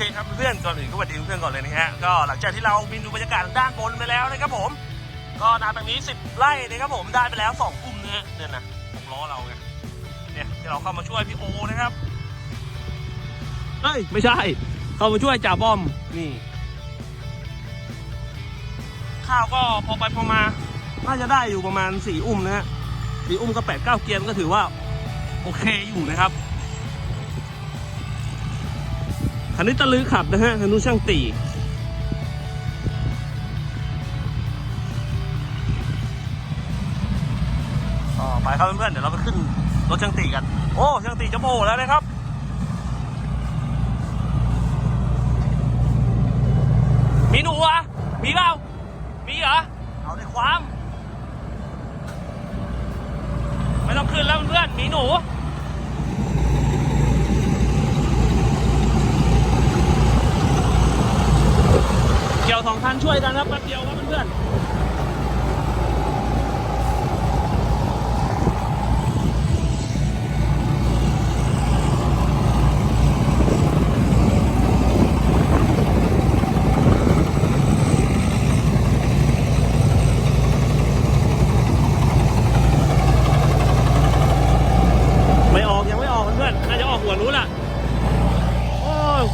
เคครับเพื่อนก่อนอื่นก็สวัสดีเพื่อนก่อนเลยนะฮะก็หลังจากที่เราบินดูบรรยากาศด้านบนไปแล้วนะครับผมก็นาตรงนี้ 10 ไร่นะครับผมได้ไปแล้ว2กลุ่มนะฮะเนี่ยนะผมล้อเราไงเนี่ยที่เราเข้ามาช่วยพี่โอนะครับเอ้ยไม่ใช่ เข้ามาช่วยจ่าบอมนี่ ข้าวก็พอไปพอมาน่าจะได้อยู่ประมาณสี่อุ้มนะฮะสี่อุ้มก็แปดเก้าเกียร์ก็ถือว่า โอเคอยู่นะครับ คันนี้ตะลือขับนะฮะคันนู้นช่างตีต่อไปครับเพื่อนๆเดี๋ยวเราไปขึ้นรถช่างตีกัน โอ้ช่างตีจะโผล่แล้วนะครับมีหนูอะมีเปล่ามีเหรอเอาในความ ไม่ต้องขึ้นแล้วเพื่อนมีหนู เกี่ยวสองคันช่วย กันครับแป๊บเดียวครับเพื่อนๆไม่ออกยังไม่ออกเพื่อนๆน่าจะออกหัวนู้นล่ะโอ้ย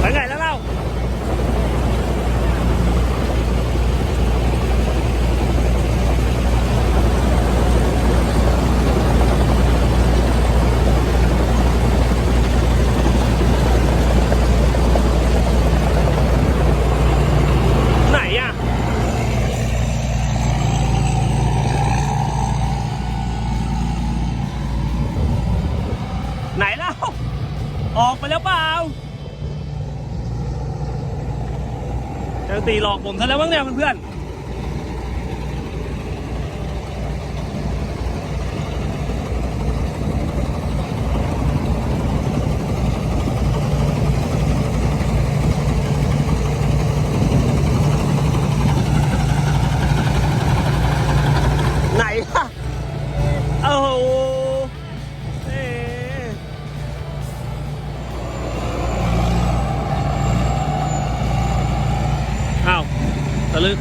ไปไหนแล้วเราไหนอะ ไหนเล่าออกไป แล้วเปล่าจะตีหลอกผมซะแล้วมั้งเนี่ยเพื่อนๆ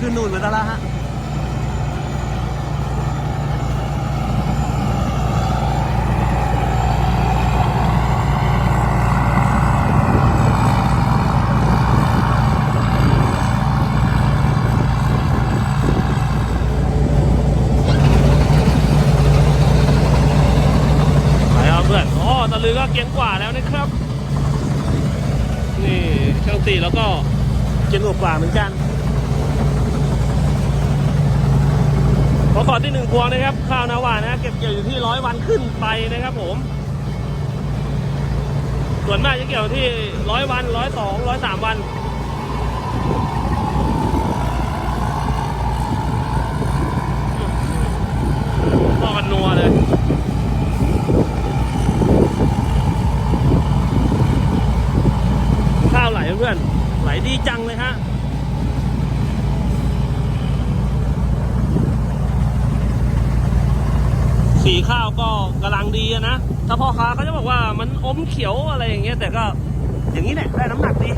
ขึ้นนู่นแล้วฮะไปครับเพื่อนอ๋อตะลือก็เกียงกว่าแล้วนะครับ นี่ช่างตีแล้วก็เกียงกว่าเหมือนกัน ขอขอที่หนึ่งพวงนะครับ ข้าวนาวานะเก็บเกี่ยวอยู่ที่ร้อยวันขึ้นไปนะครับ ผม ส่วนมากจะเกี่ยวที่ร้อยวันร้อยสองร้อยสามวัน พ่อกันนัวเลย ข้าวไหลเพื่อน ไหลดีจังเลยฮะ สีข้าวก็กำลังดีอะนะ ถ้าพ่อค้าเขาจะบอกว่ามันอมเขียวอะไรอย่างเงี้ยแต่ก็อย่างนี้แหละได้น้ำหนักดี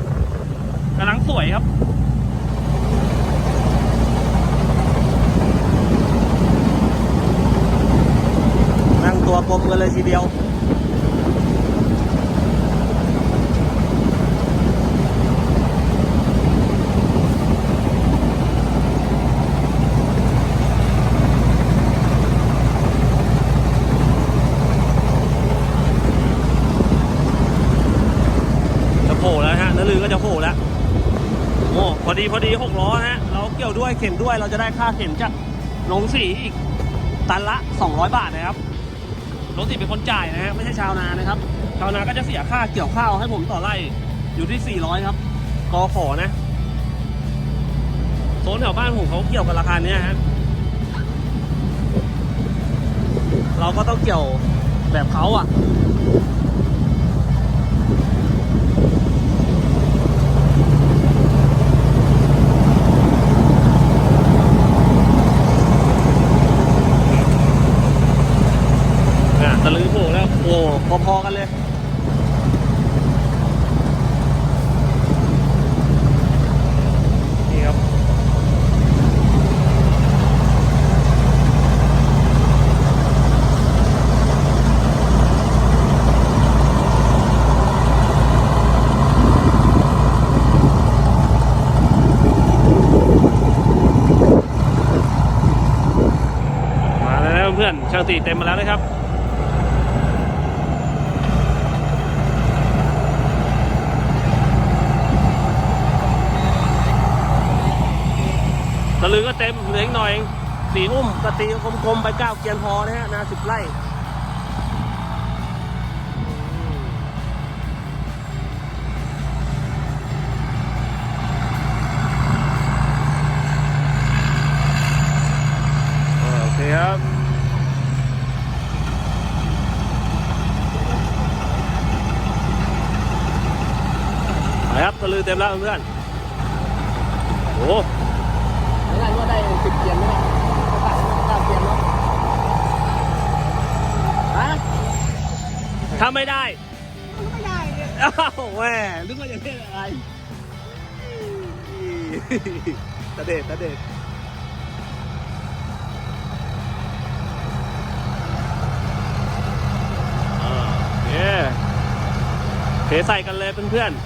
กำลังสวยครับนั่งตัวกลมกันเลยทีเดียว จะโผล่แล้วฮะนลือก็จะโผล่แล้ว โอ้พอ ดีพอดีหกล้อฮะเราเกี่ยวด้วยเข็นด้วยเราจะได้ค่าเข็นจากลงสีอีกตันละ 200 บาทนะครับลงสีเป็นคนจ่ายนะฮะไม่ใช่ชาวนานะครับ ชาวนาก็จะเสียค่าเกี่ยวข้าวให้ผมต่อไร่อยู่ที่ 400 ครับกอขอนะโซนแถวบ้านผมเขาเกี่ยวกับราคาเนี้ยฮะเราก็ต้องเกี่ยวแบบเขาอะ พอๆกันเลยนี่ครับมาแล้วเพื่อนช่างตีเต็มมาแล้วนะครับ ตะลือก็เต็มเหลืออีกหน่อยเองสีอุ้มกระตีคมๆไปเก้าเกียนพอนะฮะนาสิบไร่เออโอเคครับไปครับตะลือเต็มแล้วเพื่อนโอ้ ไม่ได้ว่าได้สิบเกียนไหมเนี่ยตัดเก้าเกียนเนาะฮะถ้าไม่ได้ไม่ได้เนี่ยอ้าวแหม่นึกว่าจะเล่นอะไรตะเด็ดตะเด็ดอ่าโอเคเทใส่กันเลยเพื่อนๆ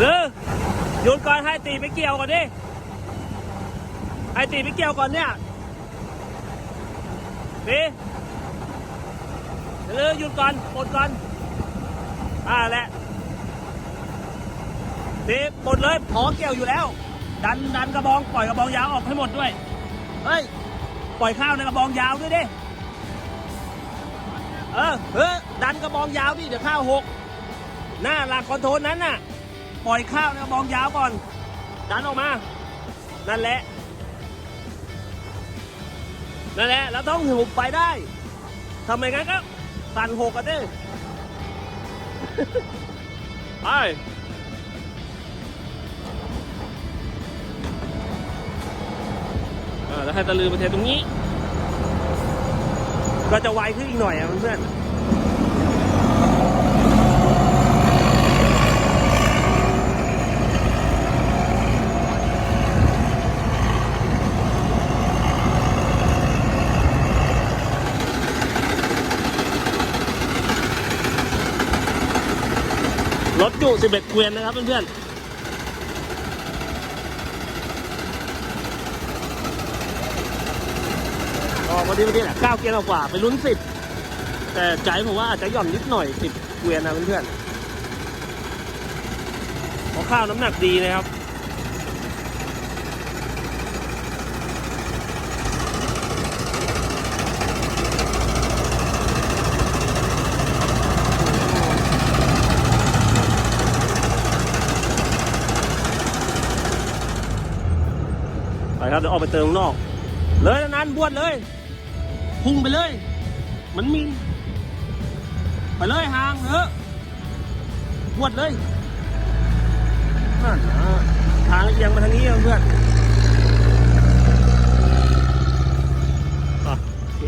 หรือ โยนก่อนให้ตีไปเกี่ยวก่อนดิให้ตีไปเกี่ยวก่อนเนี่ยตีหรือหยุดก่อนปลดก่อนอ่าแหละตีปลดเลยพอเกี่ยวอยู่แล้ว ดันดันกระบองปล่อยกระบองยาวออกให้หมดด้วยเฮ้ยปล่อยข้าวในกระบองยาวด้วยดิเออเฮ้ดันกระบองยาวดิเดี๋ยวข้าวหกหน้าหลักคอนโทรลนั้นน่ะ ปล่อยข้าวนะบองยาวก่อน ดันออกมา นั่นแหละ นั่นแหละ แล้วต้องหุบไปได้ ทำไมงั้นก็สั่นหกกันดิไปอ่าแล้วให้ตะลือมาเทตรงนี้ ก็จะไวขึ้นอีกหน่อยอะเพื่อน รถจุ11เกวียนนะครับเพื่อนๆออพอดีพอดีแหละ9เกียนกว่าไปลุ้น 10 แต่ใจผมว่าอาจจะหย่อนนิดหน่อย 10 เกวียนนะเพื่อนๆเพราะข้าวน้ำหนักดีนะครับ ครับเดี๋ยวออกไปเติมข้างนอก เลยนั้นบวชเลยพุ่งไปเลยเหมันมินไปเลยห่างเถออบวชเลยนั่นนะทางเอียงมาทางนี้เพื่อนโอเค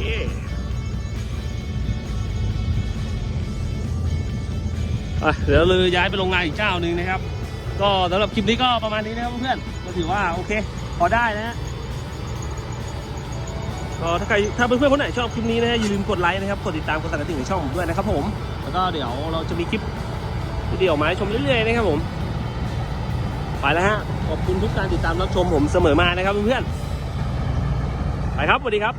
อะเดี๋ยวเลยย้ายไปโรงงานอีกเจ้าหนึ่งนะครับ ก็สำหรับคลิปนี้ก็ประมาณนี้นะครับเพื่อนก็ถือว่าโอเค พอได้นะฮะก็ถ้าใครถ้าเพื่อนๆคนไหนชอบคลิปนี้นะฮะอย่าลืมกดไลค์นะครับ กดติดตามกดสั่นกระดิ่งในช่องผมด้วยนะครับผม แล้วก็เดี๋ยวเราจะมีคลิปวิดีโอมาให้ชมเรื่อยๆนะครับผม ไปแล้วฮะ ขอบคุณทุกการติดตามรับชมผมเสมอมานะครับเพื่อนๆ ไปครับสวัสดีครับ